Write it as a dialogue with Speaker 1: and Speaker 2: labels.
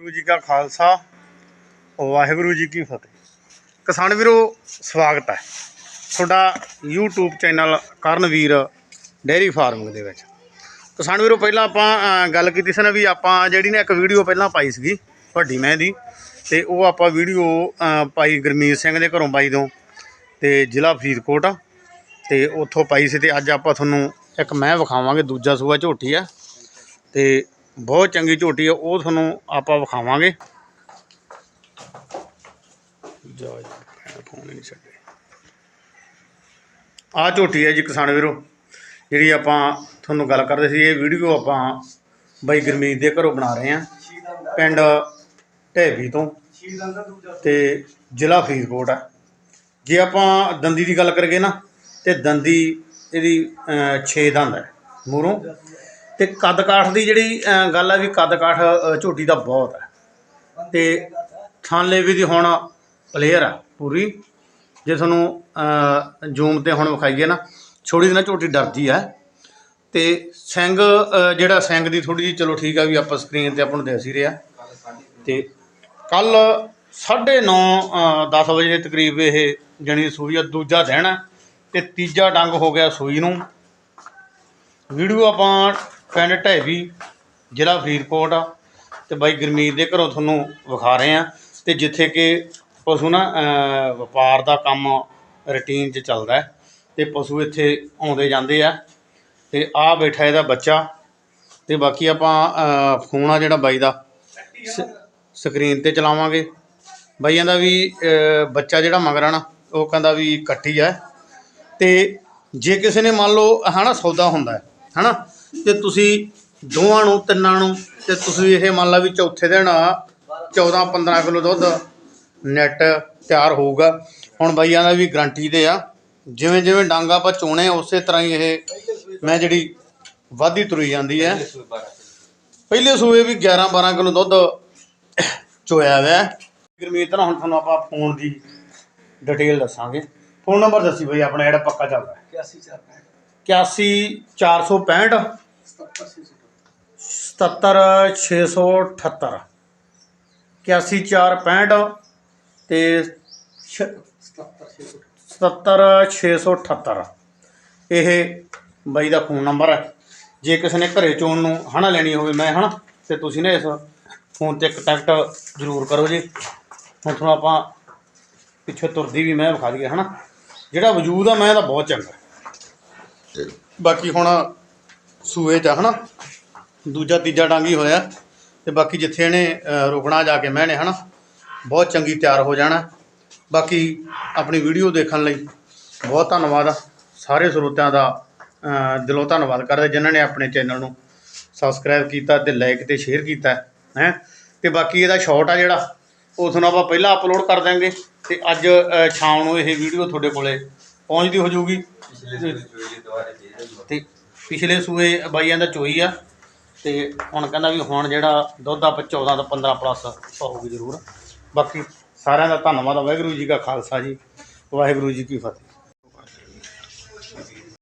Speaker 1: ਗੁਰੂ ਜੀ ਕਾ ਖਾਲਸਾ ਵਾਹਿਗੁਰੂ ਜੀ ਕੀ ਫਤਿਹ। ਕਿਸਾਨ ਵੀਰੋ ਸਵਾਗਤ ਹੈ ਤੁਹਾਡਾ YouTube channel Karanveer dairy farming ਦੇ ਵਿੱਚ। ਕਿਸਾਨ ਵੀਰੋ ਪਹਿਲਾਂ ਆਪਾਂ ਗੱਲ ਕੀਤੀ ਸੀ ਨਾ ਵੀ ਆਪਾਂ ਜਿਹੜੀ ਨੇ ਇੱਕ ਵੀਡੀਓ ਪਹਿਲਾਂ ਪਾਈ ਸੀਗੀ ਵੱਡੀ ਮੈਂ ਦੀ ਤੇ ਉਹ ਆਪਾਂ ਵੀਡੀਓ ਅ, ਪਾਈ ਗੁਰਮੀਤ ਸਿੰਘ ਦੇ ਘਰੋਂ ਬਾਈ ਤੋਂ ਤੇ ਜ਼ਿਲ੍ਹਾ ਫਰੀਦਕੋਟ ਆ ਤੇ ਉੱਥੋਂ ਪਾਈ ਸੀ ਤੇ ਅੱਜ ਆਪਾਂ ਤੁਹਾਨੂੰ ਇੱਕ ਮੈਂ ਵਿਖਾਵਾਂਗੇ ਦੂਜਾ ਸੂਆ ਝੋਟੀ ਆ ਤੇ ਬਹੁਤ ਚੰਗੀ ਝੋਟੀ ਆ, ਉਹ ਤੁਹਾਨੂੰ ਆਪਾਂ ਵਿਖਾਵਾਂਗੇ। ਜਾ ਫੋਨ ਨਹੀਂ ਛੱਡੇ ਆ ਝੋਟੀ ਹੈ ਜੀ ਕਿਸਾਨ ਵੀਰੋ, ਜਿਹੜੀ ਆਪਾਂ ਤੁਹਾਨੂੰ ਗੱਲ ਕਰਦੇ ਸੀ, ਇਹ ਵੀਡੀਓ ਆਪਾਂ ਬਾਈ ਗੁਰਮੀਤ ਦੇ ਘਰੋਂ ਬਣਾ ਰਹੇ ਆ ਪਿੰਡ ਢੇਬੀ ਤੋਂ ਤੇ ਜ਼ਿਲ੍ਹਾ ਫਰੀਦਕੋਟ ਆ। ਜੇ ਆਪਾਂ ਦੰਦੀ ਦੀ ਗੱਲ ਕਰੀਏ ਨਾ, ਤੇ ਦੰਦੀ ਇਹਦੀ 6 ਦੰਦ ਹੈ ਮੂਰੋਂ। ਤੇ ਕੱਦ ਕਾਠ ਦੀ ਜਿਹੜੀ ਅ, ਗੱਲ ਆ ਵੀ ਕੱਦ ਕਾਠ ਅ, ਝੋਟੀ ਦਾ ਬਹੁਤ ਹੈ ਤੇ ਥਾਂਲੇ ਵੀ ਦੀ ਹੁਣ ਪਲੇਅਰ ਆ ਪੂਰੀ। ਜੇ ਤੁਹਾਨੂੰ ਜੂਮ ਤੇ ਹੁਣ ਵਿਖਾਈਏ ਨਾ ਛੋੜੀ ਦੀ ਨਾ ਝੋਟੀ ਡਰਦੀ ਹੈ ਤੇ ਸਿੰਘ ਅ, ਜਿਹੜਾ ਸਿੰਘ ਦੀ ਥੋੜੀ ਜਿਹੀ ਚਲੋ ਠੀਕ ਆ ਵੀ ਆਪਾਂ ਸਕਰੀਨ ਤੇ ਆਪਾਂ ਨੂੰ ਦੇਖ ਹੀ ਰਿਹਾ। ਤੇ ਕੱਲ 9:30 10 ਵਜੇ ਦੇ ਤਕਰੀਬ ਇਹ ਜਣੀ ਸੂਈ ਆ ਦੂਜਾ ਦਿਨ ਹੈ ਤੇ ਤੀਜਾ ਡੰਗ ਹੋ ਗਿਆ ਸੂਈ ਨੂੰ। ਵੀਡੀਓ ਆਪਾਂ ਪਿੰਡ ਢੈਵੀ ਜ਼ਿਲ੍ਹਾ ਫਰੀਦਕੋਟ ਆ। ਤੇ ਬਾਈ ਗੁਰਮੀਤ ਦੇ ਘਰੋਂ ਤੁਹਾਨੂੰ ਵਿਖਾ ਰਹੇ ਆ। ਤੇ ਜਿੱਥੇ ਕਿ ਪਸ਼ੂ ਨਾ ਵਪਾਰ ਦਾ ਕੰਮ ਰੁਟੀਨ 'ਚ ਚੱਲਦਾ ਹੈ। ਤੇ ਪਸ਼ੂ ਇੱਥੇ ਆਉਂਦੇ ਜਾਂਦੇ ਆ। ਤੇ ਆ ਬੈਠਾ ਇਹਦਾ ਬੱਚਾ। ਤੇ ਬਾਕੀ ਆਪਾਂ ਫੋਨ ਆ ਜਿਹੜਾ ਬਾਈ ਦਾ, ਸ- ਸਕਰੀਨ ਤੇ ਚਲਾਵਾਂਗੇ। ਬਾਈ ਕਹਿੰਦਾ ਵੀ ਬੱਚਾ ਜਿਹੜਾ ਮਗਰ ਆ ਨਾ, ਉਹ ਕਹਿੰਦਾ ਵੀ ਇਕੱਠੀ ਆ। ਤੇ ਜੇ ਕਿਸੇ ਨੇ ਮੰਨ ਲਓ, ਹਨਾ, ਸੌਦਾ ਹੁੰਦਾ ਹੈ, ਹਨਾ ਤੇ ਤੁਸੀਂ ਦੋਵਾਂ ਨੂੰ ਤਿੰਨਾਂ ਨੂੰ ਤੇ ਤੁਸੀਂ ਇਹ ਮੰਨ ਲਾ ਵੀ ਚੌਥੇ ਦਿਨ 14 15 ਕਿਲੋ ਦੁੱਧ ਨੈਟ ਤਿਆਰ ਹੋਊਗਾ। ਹੁਣ ਬਾਈਆਂ ਦਾ ਵੀ ਗਰੰਟੀ ਤੇ ਆ। ਜਿਵੇਂ ਜਿਵੇਂ ਡੰਗ ਆਪਾਂ ਚੋਣੇ ਉਸੇ ਤਰ੍ਹਾਂ ਹੀ ਇਹ ਮੈਂ ਜਿਹੜੀ ਵਾਧੀ ਤੁਰੀ ਜਾਂਦੀ ਹੈ। ਪਹਿਲੇ ਸੂਏ ਵੀ 11 12 ਕਿਲੋ ਦੁੱਧ ਚੋਇਆ ਹੋਇਆ। ਗੁਰਮੀਤ ਨਾਲ ਹੁਣ ਤੁਹਾਨੂੰ ਆਪਾਂ ਫੋਨ ਦੀ ਡਿਟੇਲ ਦੱਸਾਂਗੇ। ਫੋਨ ਨੰਬਰ ਦੱਸੀ ਬਈ ਆਪਣਾ ਜਿਹੜਾ ਪੱਕਾ ਚੱਲਦਾ ਹੈ। 81465 77678 81465 ਤੇ 77678 ਇਹ ਬਾਈ ਦਾ ਫੋਨ ਨੰਬਰ ਹੈ। ਜੇ ਕਿਸੇ ਨੇ ਘਰੇ ਚੋਣ ਨੂੰ ਹਨਾ ਲੈਣੀ ਹੋਵੇ ਮੈਂ ਹਨਾ, ਤੇ ਤੁਸੀਂ ਨਾ ਇਸ ਫੋਨ ਤੇ ਕੰਟੈਕਟ ਜ਼ਰੂਰ ਕਰੋ ਜੀ। ਹੁਣ ਤੁਹਾਨੂੰ ਆਪਾਂ ਪਿੱਛੇ ਤੁਰਦੀ ਵੀ ਮੈਂ ਵਿਖਾ ਦਈਏ ਹਨਾ। ਜਿਹੜਾ ਵਜੂਦ ਆ ਮੈਂ ਤਾਂ ਬਹੁਤ ਚੰਗਾ। ਤੇ ਬਾਕੀ ਹੁਣ ਸੂਏ ਚ ਆ ਹਨਾ? ਦੂਜਾ ਤੀਜਾ ਡਾਂਗੀ ਹੋਇਆ। ਤੇ ਬਾਕੀ ਜਿੱਥੇ ਇਹਨੇ ਅ, ਰੁਕਣਾ ਜਾ ਕੇ ਮੈਂ ਨੇ ਹਨਾ? ਬਹੁਤ ਚੰਗੀ ਤਿਆਰ ਹੋ ਜਾਣਾ। ਬਾਕੀ ਆਪਣੀ ਵੀਡੀਓ ਦੇਖਣ ਲਈ ਬਹੁਤ ਧੰਨਵਾਦ ਆ। ਸਾਰੇ ਸਰੋਤਿਆਂ ਦਾ ਅ, ਦਿਲੋਂ ਧੰਨਵਾਦ ਕਰਦੇ ਜਿਨ੍ਹਾਂ ਨੇ ਆਪਣੇ ਚੈਨਲ ਨੂੰ ਸਬਸਕ੍ਰਾਈਬ ਕੀਤਾ ਤੇ ਲਾਈਕ ਤੇ ਸ਼ੇਅਰ ਕੀਤਾ ਹੈ? ਤੇ ਬਾਕੀ ਇਹਦਾ ਸ਼ਾਰਟ ਆ ਜਿਹੜਾ ਉਹ ਤੁਹਾਨੂੰ ਆਪਾਂ ਪਹਿਲਾਂ ਅਪਲੋਡ ਕਰ ਦਾਂਗੇ ਤੇ ਅੱਜ ਅ, ਸ਼ਾਮ ਨੂੰ ਇਹ ਵੀਡੀਓ ਤੁਹਾਡੇ ਕੋਲੇ ਪਹੁੰਚਦੀ ਹੋ ਜਾਊਗੀ ਤੇ ਪਿਛਲੇ ਸੂਏ ਬਾਈਆਂ ਦਾ ਚੋਈ ਆ ਤੇ ਹੁਣ ਕਹਿੰਦਾ ਵੀ ਹੁਣ ਜਿਹੜਾ ਦੁੱਧ ਆਪਾਂ 14 ਤੋਂ 15 ਪਲੱਸ ਪਾਉਗੀ ਜ਼ਰੂਰ। ਬਾਕੀ ਸਾਰਿਆਂ ਦਾ ਧੰਨਵਾਦ ਵਾਹਿਗੁਰੂ ਜੀ ਕਾ ਖਾਲਸਾ ਜੀ, ਵਾਹਿਗੁਰੂ ਜੀ ਕੀ ਫਤਿਹ।